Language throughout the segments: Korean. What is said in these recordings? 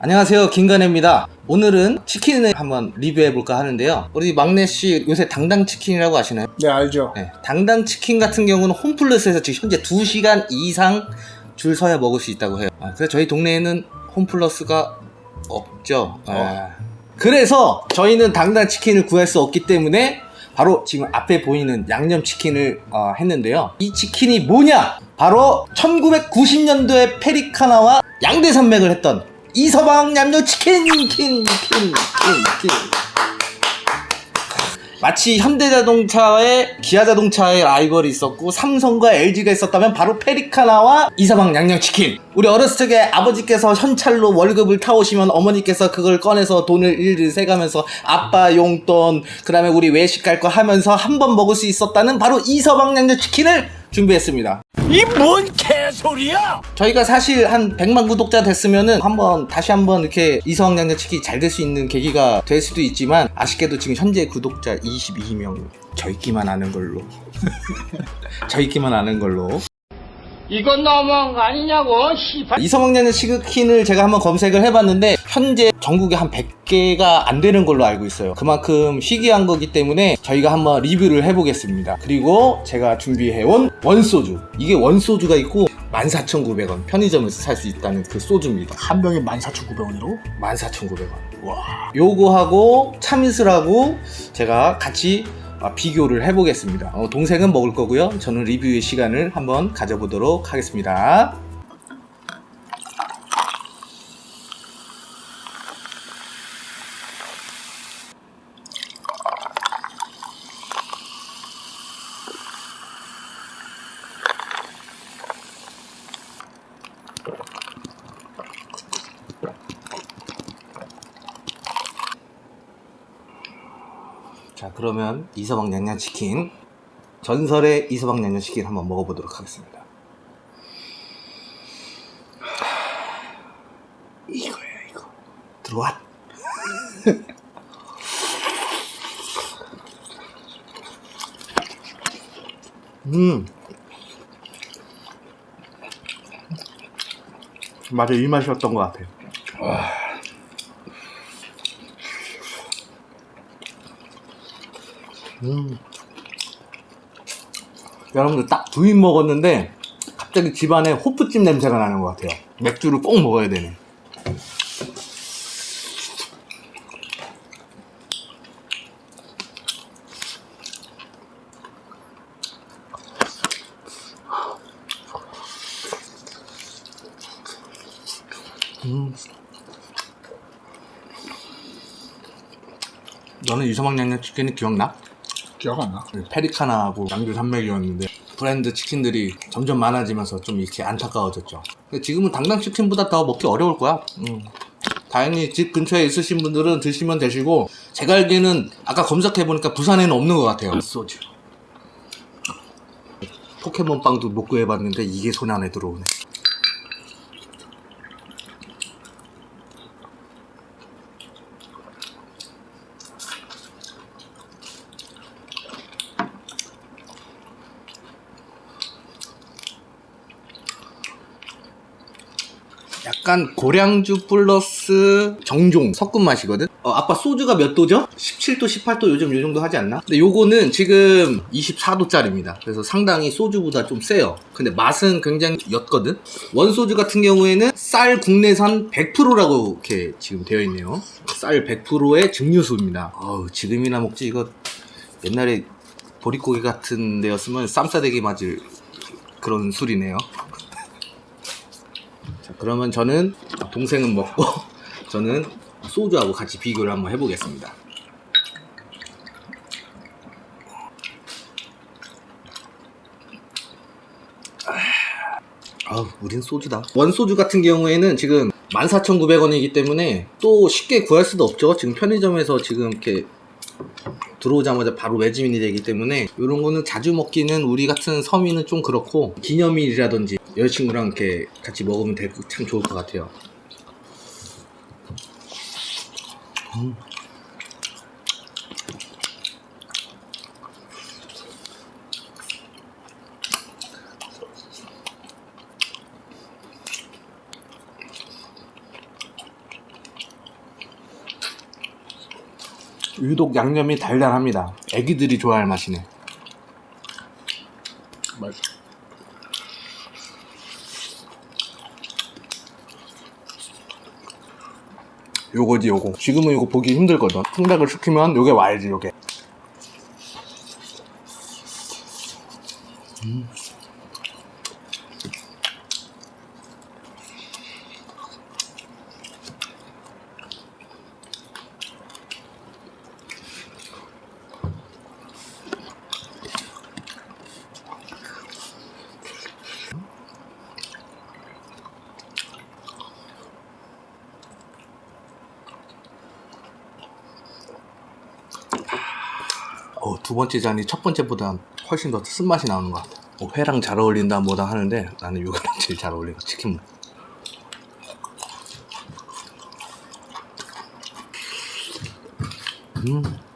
안녕하세요. 김간혜입니다. 오늘은 치킨을 한번 리뷰해 볼까 하는데요. 우리 막내씨 요새 당당치킨이라고 아시나요? 네 알죠. 네, 당당치킨 같은 경우는 홈플러스에서 지금 현재 2시간 이상 줄 서야 먹을 수 있다고 해요. 아, 그래서 저희 동네에는 홈플러스가 없죠. 아. 그래서 저희는 당당치킨을 구할 수 없기 때문에 바로 지금 앞에 보이는 양념치킨을 어, 했는데요. 이 치킨이 뭐냐? 바로 1990년도에 페리카나와 양대산맥을 했던 이서방 양념치킨 킨, 킨, 킨, 킨. 마치 현대자동차에 기아자동차의 라이벌이 있었고 삼성과 LG가 있었다면 바로 페리카나와 이사방 양념치킨 우리 어렸을 적에 아버지께서 현찰로 월급을 타오시면 어머니께서 그걸 꺼내서 돈을 일일 세가면서 아빠 용돈 그 다음에 우리 외식 갈 거 하면서 한 번 먹을 수 있었다는 바로 이서방 양념치킨을 준비했습니다 이 뭔 개소리야! 저희가 사실 한 100만 구독자 됐으면은 한번 다시 한번 이렇게 이성 양념치킨이 잘될 수 있는 계기가 될 수도 있지만 아쉽게도 지금 현재 구독자 22명 저희끼만 아는 걸로 저희끼만 아는 걸로 이건 너무한 거 아니냐고, 씨발. 이성 양념치킨을 제가 한번 검색을 해봤는데 현재 전국에 한 100개가 안 되는 걸로 알고 있어요 그만큼 희귀한 거기 때문에 저희가 한번 리뷰를 해보겠습니다 그리고 제가 준비해온 원소주 이게 원소주가 있고 14,900원 편의점에서 살 수 있다는 그 소주입니다 한 병에 14,900원으로. 14,900원. 와. 요거하고 참이슬하고 제가 같이 아, 비교를 해보겠습니다. 어, 동생은 먹을 거고요. 저는 리뷰의 시간을 한번 가져보도록 하겠습니다. 자, 그러면 이서방 양념치킨 전설의 이서방 양념치킨 한번 먹어보도록 하겠습니다. 이거예요, 이거. 들어와. 음. 맞아, 이 맛이었던 것 같아요. 여러분들 딱 두 입 먹었는데 갑자기 집안에 호프집 냄새가 나는 것 같아요. 맥주를 꼭 먹어야 되네. 음. 너는 유서방 양념치킨이 기억나? 기억 안 나. 페리카나하고 양주 산맥이었는데 브랜드 치킨들이 점점 많아지면서 좀 이렇게 안타까워졌죠. 근데 지금은 당당 치킨보다 더 먹기 어려울 거야. 음. 다행히 집 근처에 있으신 분들은 드시면 되시고 제가 알기에는 아까 검색해 보니까 부산에는 없는 것 같아요. 소주. 포켓몬 빵도 못 구해봤는데 이게 손 안에 들어오네. 약간 고량주 플러스 정종 섞은 맛이거든? 어, 아빠 소주가 몇 도죠? 17도, 18도 요즘 요 정도 하지 않나? 근데 요거는 지금 24도짜리입니다. 그래서 상당히 소주보다 좀 세요. 근데 맛은 굉장히 옅거든? 원소주 같은 경우에는 쌀 국내산 100%라고 이렇게 지금 되어 있네요. 쌀 100%의 증류수입니다. 어우, 지금이나 먹지 이거 옛날에 보릿고기 같은 데였으면 쌈싸대기 맞을 그런 술이네요. 자, 그러면 저는 동생은 먹고 저는 소주하고 같이 비교를 한번 해보겠습니다. 아우, 우린 소주다. 원소주 같은 경우에는 지금 14,900원이기 때문에 또 쉽게 구할 수도 없죠. 지금 편의점에서 지금 이렇게 들어오자마자 바로 매진이 되기 때문에 이런 거는 자주 먹기는 우리 같은 서민은 좀 그렇고 기념일이라든지 여자친구랑 이렇게 같이 먹으면 될, 참 좋을 것 같아요. 유독 양념이 달달합니다. 애기들이 좋아할 맛이네. 맛있어. 요거지 요거. 지금은 이거 보기 힘들거든. 통닭을 시키면 요게 와야지 요게. 음. 두 번째 잔이 첫 번째보다 훨씬 더 쓴맛이 나오는 것 같아. 뭐 회랑 잘 어울린다 뭐다 하는데 나는 요거랑 제일 잘 어울리는 치킨. 음.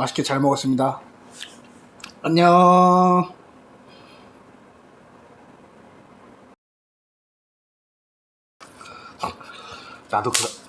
맛있게 잘 먹었습니다. 안녕. 나도 그